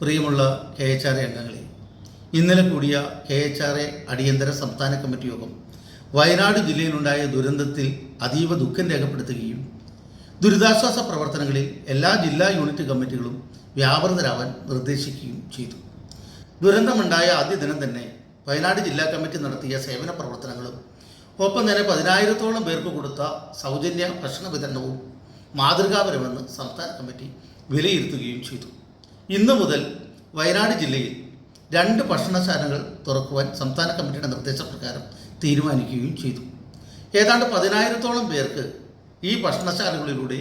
പ്രിയമുള്ള K H R A അംഗങ്ങളെ ഇന്നലെ കൂടിയ കെ എച്ച് ആർ എ അടിയന്തര സംസ്ഥാന കമ്മിറ്റി യോഗം വയനാട് ജില്ലയിലുണ്ടായ ദുരന്തത്തിൽ അതീവ ദുഃഖം രേഖപ്പെടുത്തുകയും ദുരിതാശ്വാസ പ്രവർത്തനങ്ങളിൽ എല്ലാ ജില്ലാ യൂണിറ്റ് കമ്മിറ്റികളും വ്യാപൃതരാവാൻ നിർദ്ദേശിക്കുകയും ചെയ്തു. ദുരന്തമുണ്ടായ ആദ്യ ദിനം തന്നെ വയനാട് ജില്ലാ കമ്മിറ്റി നടത്തിയ സേവന പ്രവർത്തനങ്ങളും ഒപ്പം തന്നെ പതിനായിരത്തോളം പേർക്ക് കൊടുത്ത സൗജന്യ ഭക്ഷണ വിതരണവും മാതൃകാപരമെന്ന് സംസ്ഥാന കമ്മിറ്റി വിലയിരുത്തുകയും ചെയ്തു. ഇന്നു മുതൽ വയനാട് ജില്ലയിൽ രണ്ട് ഭക്ഷണശാലകൾ തുറക്കുവാൻ സംസ്ഥാന കമ്മിറ്റിയുടെ നിർദ്ദേശപ്രകാരം തീരുമാനിക്കുകയും ചെയ്തു. ഏതാണ്ട് പതിനായിരത്തോളം പേർക്ക് ഈ ഭക്ഷണശാലകളിലൂടെ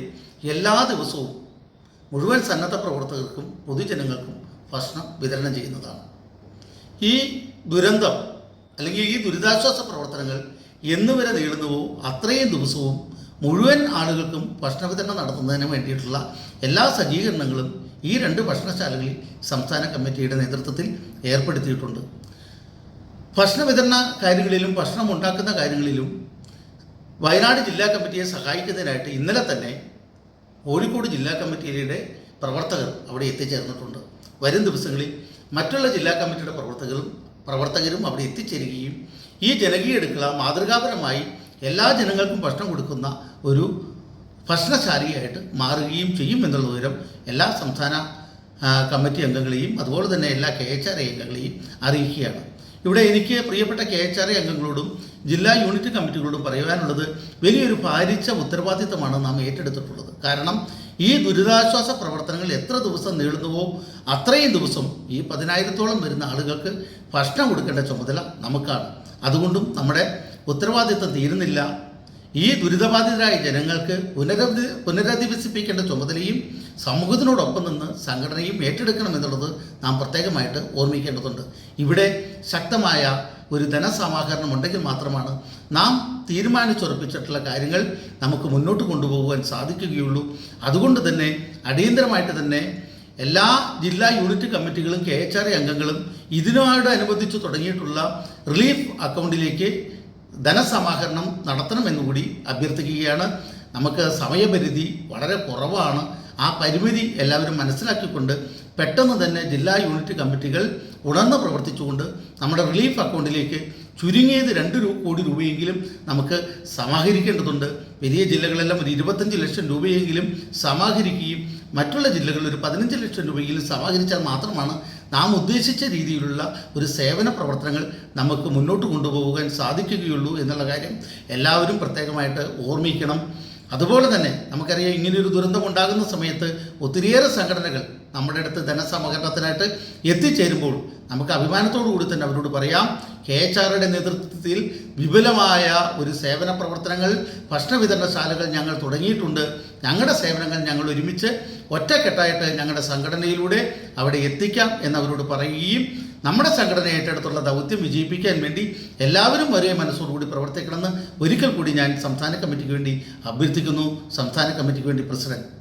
എല്ലാ ദിവസവും മുഴുവൻ സന്നദ്ധ പ്രവർത്തകർക്കും പൊതുജനങ്ങൾക്കും ഭക്ഷണം വിതരണം ചെയ്യുന്നതാണ്. ഈ ദുരന്തം അല്ലെങ്കിൽ ഈ ദുരിതാശ്വാസ പ്രവർത്തനങ്ങൾ എന്നുവരെ നീളുന്നുവോ അത്രയും ദിവസവും മുഴുവൻ ആളുകൾക്കും ഭക്ഷണ വിതരണം നടത്തുന്നതിന് വേണ്ടിയിട്ടുള്ള എല്ലാ സജ്ജീകരണങ്ങളും ഈ രണ്ട് ഭക്ഷണശാലകളിൽ സംസ്ഥാന കമ്മിറ്റിയുടെ നേതൃത്വത്തിൽ ഏർപ്പെടുത്തിയിട്ടുണ്ട്. ഭക്ഷണ വിതരണ കാര്യങ്ങളിലും ഭക്ഷണം ഉണ്ടാക്കുന്ന കാര്യങ്ങളിലും വയനാട് ജില്ലാ കമ്മിറ്റിയെ സഹായിക്കുന്നതിനായിട്ട് ഇന്നലെ തന്നെ കോഴിക്കോട് ജില്ലാ കമ്മിറ്റിയുടെ പ്രവർത്തകർ അവിടെ എത്തിച്ചേർന്നിട്ടുണ്ട്. വരും ദിവസങ്ങളിൽ മറ്റുള്ള ജില്ലാ കമ്മിറ്റിയുടെ പ്രവർത്തകരും പ്രവർത്തകരും അവിടെ എത്തിച്ചേരുകയും ഈ ജനകീയ എടുക്കള മാതൃകാപരമായി എല്ലാ ജനങ്ങൾക്കും ഭക്ഷണം കൊടുക്കുന്ന ഒരു ഭക്ഷണശാലയായിട്ട് മാറുകയും ചെയ്യും എന്നുള്ള വിവരം എല്ലാ സംസ്ഥാന കമ്മിറ്റി അംഗങ്ങളെയും അതുപോലെ തന്നെ എല്ലാ കെ എച്ച് ആർ ഐ അംഗങ്ങളെയും അറിയിക്കുകയാണ്. ഇവിടെ എനിക്ക് പ്രിയപ്പെട്ട കെ എച്ച് ആർ ഐ അംഗങ്ങളോടും ജില്ലാ യൂണിറ്റ് കമ്മിറ്റികളോടും പറയുവാനുള്ളത് വലിയൊരു ഭാരിച്ച ഉത്തരവാദിത്തമാണ് നാം ഏറ്റെടുത്തിട്ടുള്ളത്. കാരണം ഈ ദുരിതാശ്വാസ പ്രവർത്തനങ്ങൾ എത്ര ദിവസം നീളുന്നുവോ അത്രയും ദിവസം ഈ പതിനായിരത്തോളം വരുന്ന ആളുകൾക്ക് ഭക്ഷണം കൊടുക്കേണ്ട ചുമതല നമുക്കാണ്. അതുകൊണ്ടും നമ്മുടെ ഉത്തരവാദിത്തം തീരുന്നില്ല. ഈ ദുരിതബാധിതരായ ജനങ്ങൾക്ക് പുനരധി പുനരധിവസിപ്പിക്കേണ്ട ചുമതലയും സമൂഹത്തിനോടൊപ്പം നിന്ന് സംഘടനയും ഏറ്റെടുക്കണം എന്നുള്ളത് നാം പ്രത്യേകമായിട്ട് ഓർമ്മിക്കേണ്ടതുണ്ട്. ഇവിടെ ശക്തമായ ഒരു ധനസമാഹരണം ഉണ്ടെങ്കിൽ മാത്രമാണ് നാം തീരുമാനിച്ചുറപ്പിച്ചിട്ടുള്ള കാര്യങ്ങൾ നമുക്ക് മുന്നോട്ട് കൊണ്ടുപോകുവാൻ സാധിക്കുകയുള്ളൂ. അതുകൊണ്ട് തന്നെ അടിയന്തരമായിട്ട് തന്നെ എല്ലാ ജില്ലാ യൂണിറ്റ് കമ്മിറ്റികളും കെ എച്ച് ആർ അംഗങ്ങളും ഇതിനോടനുബന്ധിച്ച് തുടങ്ങിയിട്ടുള്ള റിലീഫ് അക്കൗണ്ടിലേക്ക് ധനസമാഹരണം നടത്തണമെന്നുകൂടി അഭ്യർത്ഥിക്കുകയാണ്. നമുക്ക് സമയപരിധി വളരെ കുറവാണ്. ആ പരിമിതി എല്ലാവരും മനസ്സിലാക്കിക്കൊണ്ട് പെട്ടെന്ന് തന്നെ ജില്ലാ യൂണിറ്റ് കമ്മിറ്റികൾ ഉണർന്ന് പ്രവർത്തിച്ചുകൊണ്ട് നമ്മുടെ റിലീഫ് അക്കൗണ്ടിലേക്ക് ചുരുങ്ങിയത് രണ്ട് കോടി രൂപയെങ്കിലും നമുക്ക് സമാഹരിക്കേണ്ടതുണ്ട്. വലിയ ജില്ലകളെല്ലാം ഒരു ഇരുപത്തഞ്ച് ലക്ഷം രൂപയെങ്കിലും സമാഹരിക്കുകയും മറ്റുള്ള ജില്ലകളിൽ ഒരു പതിനഞ്ച് ലക്ഷം രൂപയെങ്കിലും സമാഹരിച്ചാൽ മാത്രമാണ് നാം ഉദ്ദേശിച്ച രീതിയിലുള്ള ഒരു സേവന പ്രവർത്തനങ്ങൾ നമുക്ക് മുന്നോട്ട് കൊണ്ടുപോകാൻ സാധിക്കുകയുള്ളൂ എന്നുള്ള കാര്യം എല്ലാവരും പ്രത്യേകമായിട്ട് ഓർമ്മിക്കണം. അതുപോലെ തന്നെ നമുക്കറിയാം ഇങ്ങനെയൊരു ദുരന്തം ഉണ്ടാകുന്ന സമയത്ത് ഒത്തിരിയേറെ സംഘടനകൾ നമ്മുടെ അടുത്ത് ധനസമകരണത്തിനായിട്ട് എത്തിച്ചേരുമ്പോൾ നമുക്ക് അഭിമാനത്തോടു കൂടി തന്നെ അവരോട് പറയാം. കെ എച്ച് ആറുടെ നേതൃത്വത്തിൽ വിപുലമായ ഒരു സേവന പ്രവർത്തനങ്ങൾ ഭക്ഷണ വിതരണശാലകൾ ഞങ്ങൾ തുടങ്ങിയിട്ടുണ്ട്. ഞങ്ങളുടെ സേവനങ്ങൾ ഞങ്ങൾ ഒരുമിച്ച് ഒറ്റക്കെട്ടായിട്ട് ഞങ്ങളുടെ സംഘടനയിലൂടെ അവിടെ എത്തിക്കാം എന്നവരോട് പറയുകയും നമ്മുടെ സംഘടന ഏറ്റെടുത്തുള്ള ദൗത്യം വിജയിപ്പിക്കാൻ വേണ്ടി എല്ലാവരും ഒരേ മനസ്സോടുകൂടി പ്രവർത്തിക്കണമെന്ന് ഒരിക്കൽ കൂടി ഞാൻ സംസ്ഥാന കമ്മിറ്റിക്ക് വേണ്ടി അഭ്യർത്ഥിക്കുന്നു. സംസ്ഥാന കമ്മിറ്റിക്ക് വേണ്ടി പ്രസിഡന്റ്